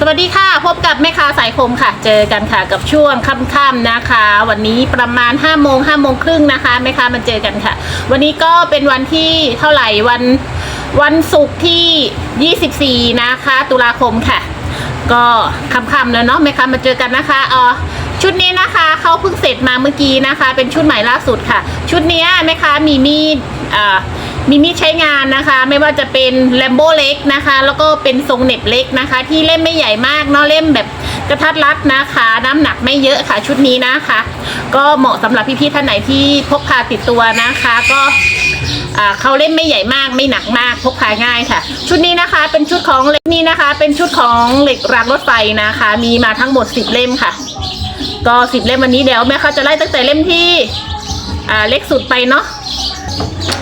สวัสดีค่ะพบกับแม่ค้าสายคมค่ะ เจอกันค่ะกับช่วงค่ำๆนะคะ วันนี้ประมาณ5้าโมงห้าโมงครึ่งนะคะแม่ค้ามาเจอกันค่ะ วันนี้ก็เป็นวันที่เท่าไหร่วันวันศุกร์ที่ 24 นะคะ ตุลาคมค่ะ ก็ค่ำๆแล้วเนาะแม่ค้ามาเจอกันนะคะเออชุดนี้นะคะเขาเพิ่งเสร็จมาเมื่อกี้นะคะ เป็นชุดใหม่ล่าสุดค่ะ ชุดนี้แม่ค้ามีมีดอ่า มีมีดใช้งานนะคะ ไม่ว่าจะเป็นแลมโบเล็กนะคะ แล้วก็เป็นทรงเน็บเล็กนะคะ ที่เล่มไม่ใหญ่มากเนาะเล่มแบบกระทัดรัดนะคะ น้ำหนักไม่เยอะค่ะชุดนี้นะคะ ก็เหมาะสำหรับพี่ๆท่านไหนที่พกพาติดตัวนะคะ ก็เขาเล่มไม่ใหญ่มากไม่หนักมากพกพาง่ายค่ะ ชุดนี้นะคะเป็นชุดของเล็กนี่นะคะ เป็นชุดของเหล็กรางรถไฟนะคะ มีมาทั้งหมด 10 เล่มค่ะ ก็สิบเล่มวันนี้เดี๋ยวแม่เขาจะไล่ตั้งแต่เล่มที่เล็กสุดไปเนาะ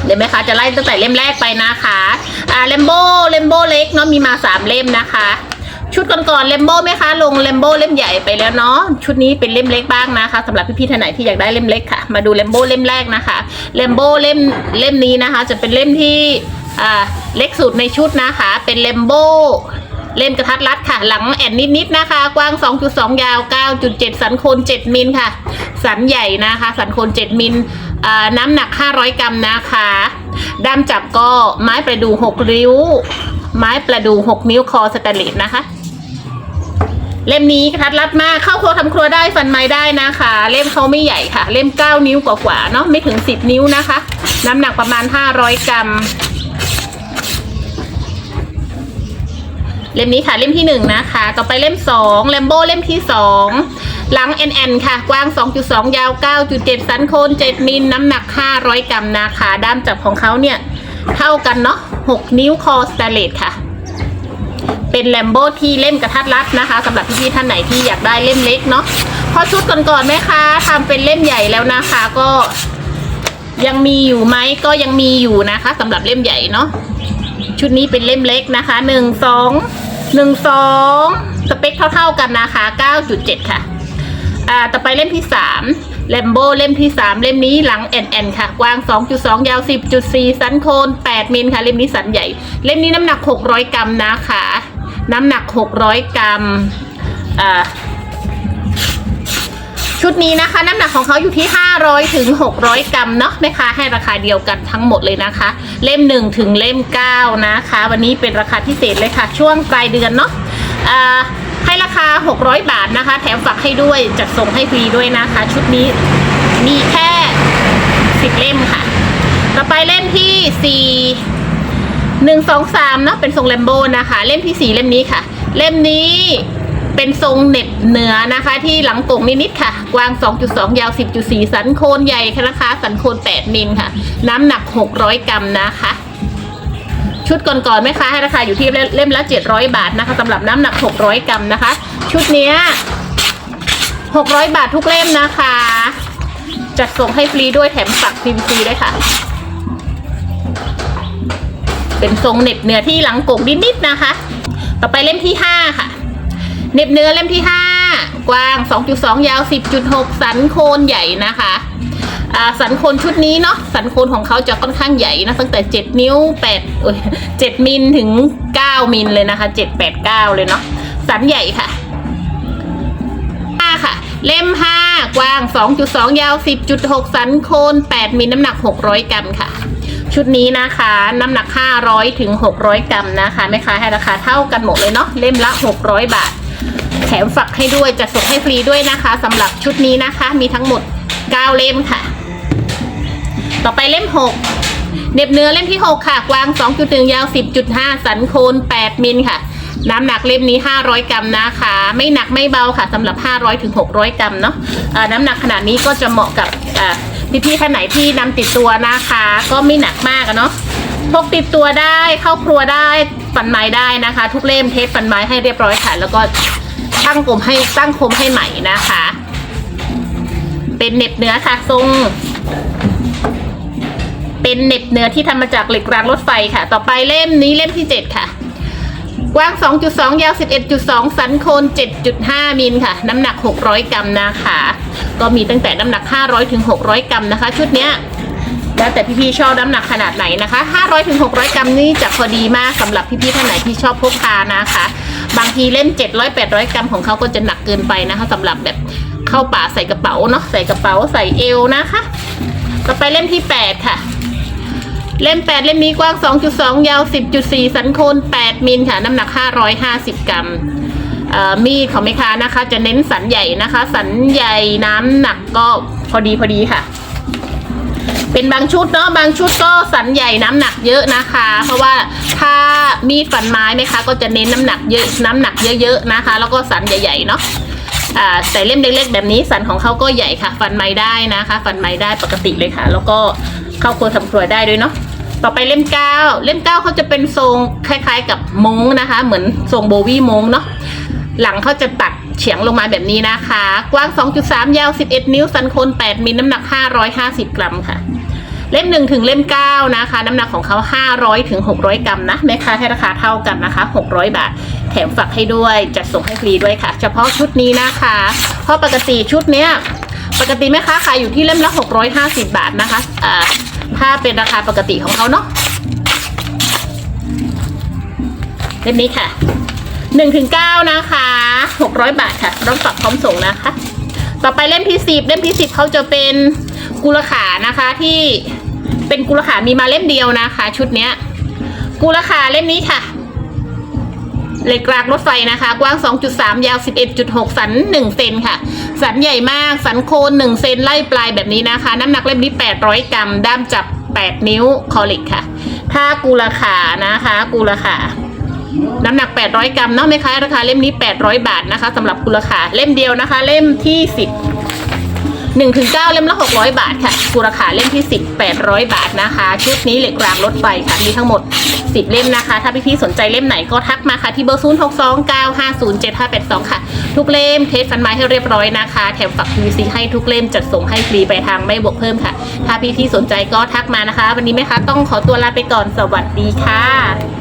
เดี๋ยวแม่ค้าจะไล่ตั้งแต่เล่มแรกไปนะคะอ่าเลมโบเลมโบเล็กเนาะมีมาสามเล่มนะคะ ชุดก่อนๆเลมโบแม่ค้าลงเลมโบเล่มใหญ่ไปแล้วเนาะชุดนี้เป็นเล่มเล็กบ้างนะคะสำหรับพี่ๆท่านไหนที่อยากได้เล่มเล็กค่ะ มาดูเลมโบเล่มแรกนะคะเลมโบเล่มเล่มนี้นะคะ จะเป็นเล่มที่อ่าเล็กสุดในชุดนะคะ เป็นเลมโบเล่มกระทัดรัดค่ะ หลังแอนนิดๆนะคะ กว้าง 2.2 ยาว 9.7 สันโคน 7 มิลค่ะ สันใหญ่นะคะ สันโคน 7 มิล น้ำหนัก 500 กรัมนะคะด้ามจับก็ไม้ประดู่6ริ้ว ไม้ประดู่6นิ้วคอสแตนเลสนะคะ เล่มนี้กระทัดรัดมากเข้าครัวทำครัวได้ฟันไม้ได้นะคะ เล่มเขาไม่ใหญ่ค่ะ เล่ม 9 นิ้วกว่าๆเนาะไม่ถึง 10 นิ้วนะคะ น้ำหนักประมาณ 500 กรัม เล่มนี้ค่ะเล่มที่หนึ่งนะคะ ต่อไปเล่มสองแลมโบเล่มที่ สองหลัง NN ค่ะ กว้าง 2.2 ยาว 9.7 สันโคน 7 มิลน้ำหนัก 500 กรัมนะคะด้ามจับของเขาเนี่ย เท่ากันเนาะ6 นิ้วคอสแตเลสค่ะ เป็นแลมโบ้ที่เล่มกระทัดรัดนะคะสำหรับพี่ๆท่านไหนที่อยากได้เล่มเล็กเนาะพอชุดก่อนๆแม่ค้าทำเป็นเล่มใหญ่แล้วนะคะก็ยังมีอยู่ไหมก็ยังมีอยู่นะคะสำหรับเล่มใหญ่เนาะชุดนี้เป็นเล่มเล็กนะคะหนึ่งสองหนึ่งสองสเปคเท่าๆกันนะคะเก้าจุดเจ็ดค่ะ อ่าต่อไปเล่มที่สามเลมโบเล่มที่สามเล่มนี้หลังแอนแอนค่ะ กว้าง 2.2 ยาว 10.4 สันโคน 8มิลค่ะ เล่มนี้สันใหญ่ เล่มนี้น้ำหนัก 600 กรัมนะคะ น้ำหนัก 600 กรัมอ่าชุดนี้นะคะน้ำหนักของเขาอยู่ที่ 500ถึง600 กรัมเนาะแม่ค้าให้ราคาเดียวกันทั้งหมดเลยนะคะ เล่ม 1 ถึงเล่ม 9 นะคะ วันนี้เป็นราคาพิเศษเลยค่ะ ช่วงปลายเดือนเนาะอ่า ให้ราคา 600 บาทนะคะ แถมฝากให้ด้วยจัดส่งให้ฟรีด้วยนะคะ ชุดนี้มีแค่ 10 เล่มค่ะ ต่อไปเล่มที่4หนึ่งสองสามเนะเป็นทรงแลมโบนะคะ เล่มที่สี่เล่มนี้ค่ะ เล่มนี้เป็นทรงเน็บเหนือนะคะ ที่หลังโก่งนิดๆค่ะ กว้าง 2.2 ยาว 10.4 สันโคนใหญ่ค่ะนะคะ สันโคน 8 มิลค่ะ น้ำหนัก 600 กรัมนะคะ ชุดก่อนๆแม่ค้าให้ราคาอยู่ที่เล่มละ 700 บาทนะคะสำหรับน้ำหนัก 600 กรัมนะคะ ชุดเนี้ย600 บาททุกเล่มนะคะ จัดส่งให้ฟรีด้วยแถมปักพิมพ์ฟรีด้วยค่ะ เป็นทรงเน็บเนื้อที่หลังกกนิดๆนะคะ ต่อไปเล่มที่ห้าค่ะ เน็บเนื้อเล่มที่ห้ากว้าง 2.2 ยาว 10.6 สันโคนใหญ่นะคะ สันโคนชุดนี้เนาะสันโคนของเขาจะค่อนข้างใหญ่นะตั้งแต่ 7 นิ้ว8เอ้ย7มิลถึง 9 มิลเลยนะคะ7 8 9 เลยเนาะสันใหญ่ค่ะ5ค่ะ เล่ม 5 กว้าง 2.2 ยาว 10.6 สันโคน 8 มิลน้ำหนัก 600 กรัมค่ะ ชุดนี้นะคะ น้ำหนัก 500ถึง600 กรัมนะคะแม่ค้าให้ราคาเท่ากันหมดเลยเนาะเล่มละ 600 บาท แถมฝักให้ด้วยจัดส่งให้ฟรีด้วยนะคะสำหรับชุดนี้นะคะ มีทั้งหมด 9 เล่มค่ะ ต่อไปเล่ม6เน็บเนื้อเล่มที่6ค่ะ กว้าง 2.1 ยาว 10.5 สันโคน8มิลค่ะ น้ำหนักเล่มนี้ 500 กรัมนะคะ ไม่หนักไม่เบาค่ะสำหรับ 500ถึง600 กรัมเนาะอ่าน้ำหนักขนาดนี้ก็จะเหมาะกับพี่ๆท่านไหนที่นำติดตัวนะคะ ก็ไม่หนักมากเนาะพกติดตัวได้เข้าครัวได้ฟันไม้ได้นะคะ ทุกเล่มเทปฟันไม้ให้เรียบร้อยค่ะ แล้วก็ตั้งกลมให้ตั้งคมให้ใหม่นะคะ เป็นเน็บเนื้อค่ะทรง เป็นเน็บเนื้อที่ทำมาจากเหล็กรางรถไฟค่ะ ต่อไปเล่มนี้เล่มที่ 7 ค่ะ กว้าง 2.2 ยาว 11.2 สันโคน 7.5 มิลค่ะ น้ำหนัก 600 กรัมนะคะ ก็มีตั้งแต่น้ำหนัก 500ถึง600 กรัมนะคะ ชุดเนี้ยแล้วแต่พี่ๆชอบน้ำหนักขนาดไหนนะคะ 500ถึง600 กรัมนี่จะพอดีมากสำหรับพี่ๆท่านไหนที่ชอบพกพานะคะ บางทีเล่น700 800 กรัมของเขาก็จะหนักเกินไปนะคะสำหรับแบบเข้าป่าใส่กระเป๋าเนาะใส่กระเป๋าใส่เอวนะคะ ต่อไปเล่มที่ 8 ค่ะ เล่ม 8 เล่มนี้กว้าง 2.2 ยาว 10.4 สันโคน8 มิลค่ะ น้ำหนัก 550 กรัมมีดของแม่ค้านะคะ จะเน้นสันใหญ่นะคะ สันใหญ่น้ำหนักก็พอดีพอดีค่ะ เป็นบางชุดเนาะบางชุดก็สันใหญ่น้ำหนักเยอะนะคะ เพราะว่าถ้ามีดฟันไม้ไหมคะ ก็จะเน้นน้ำหนักเยอะน้ำหนักเยอะๆนะคะ แล้วก็สันใหญ่ๆเนาะแต่เล่มเล็กๆแบบนี้สันของเขาก็ใหญ่ค่ะ ฟันไม้ได้นะคะ ฟันไม้ได้ปกติเลยค่ะ แล้วก็เข้าครัวทำครัวได้ด้วยเนาะ ต่อไปเล่มเก้าเล่มเก้าเขาจะเป็นทรงคล้าย ๆ กับมงนะคะ เหมือนทรงโบวี่มงเนาะหลังเขาจะตัดเฉียงลงมาแบบนี้นะคะ กว้าง 2.3 ยาว 11 นิ้ว สันโคน8มิลน้ำหนัก 550 กรัมค่ะ เล่ม 1 ถึงเล่ม 9 นะคะ น้ำหนักของเขา 500 ถึง 600 กรัมนะแม่ค้าให้ราคาเท่ากันนะคะ 600 บาท แถมฝากให้ด้วย จัดส่งให้ฟรีด้วยค่ะ เฉพาะชุดนี้นะคะ เพราะปกติชุดเนี้ย ปกติแม่ค้าขายอยู่ที่เล่มละ 650 บาทนะคะอ่า ถ้าเป็นราคาปกติของเขาเนาะเล่มนี้ค่ะหนึ่งถึงเก้านะคะหกร้อยบาทค่ะต้องปรับพร้อมส่งนะคะ ต่อไปเล่มที่สิบเล่มที่สิบเขาจะเป็นกุลขานะคะที่เป็นกุลขามีมาเล่มเดียวนะคะ ชุดเนี้ยกุลขาเล่มนี้ค่ะ เหล็กรางรถไฟนะคะ กว้าง 2.3 ยาว 11.6 สัน 1 เซนค่ะ สันใหญ่มาก สันโคน1เซนไล่ปลายแบบนี้นะคะ น้ำหนักเล่มนี้ 800 กรัม ด้ามจับ 8 นิ้ว คอลิกค่ะ ถ้ากูราคานะคะ กูราคา น้ำหนัก 800 กรัมเนาะไหมคะ ราคาเล่มนี้ 800 บาทนะคะสำหรับกูราคา เล่มเดียวนะคะ เล่มที่ 10 1ถึง9เล่มละ 600 บาทค่ะกุลขาเล่มที่ 10 800 บาทนะคะ ชุดนี้เหล็กรางรถไฟค่ะ มีทั้งหมด 10 เล่มนะคะ ถ้าพี่ๆสนใจเล่มไหนก็ทักมาค่ะ ที่เบอร์ 0 6 2 9 5 0 7 5 8 2 ค่ะ ทุกเล่มเทสฟันไม้ให้เรียบร้อยนะคะ แถมฝัก PVC ให้ทุกเล่มจัดส่งให้ฟรีไปทางไม่บวกเพิ่มค่ะ ถ้าพี่ๆสนใจก็ทักมานะคะ วันนี้แม่ค้าต้องขอตัวลาไปก่อนสวัสดีค่ะ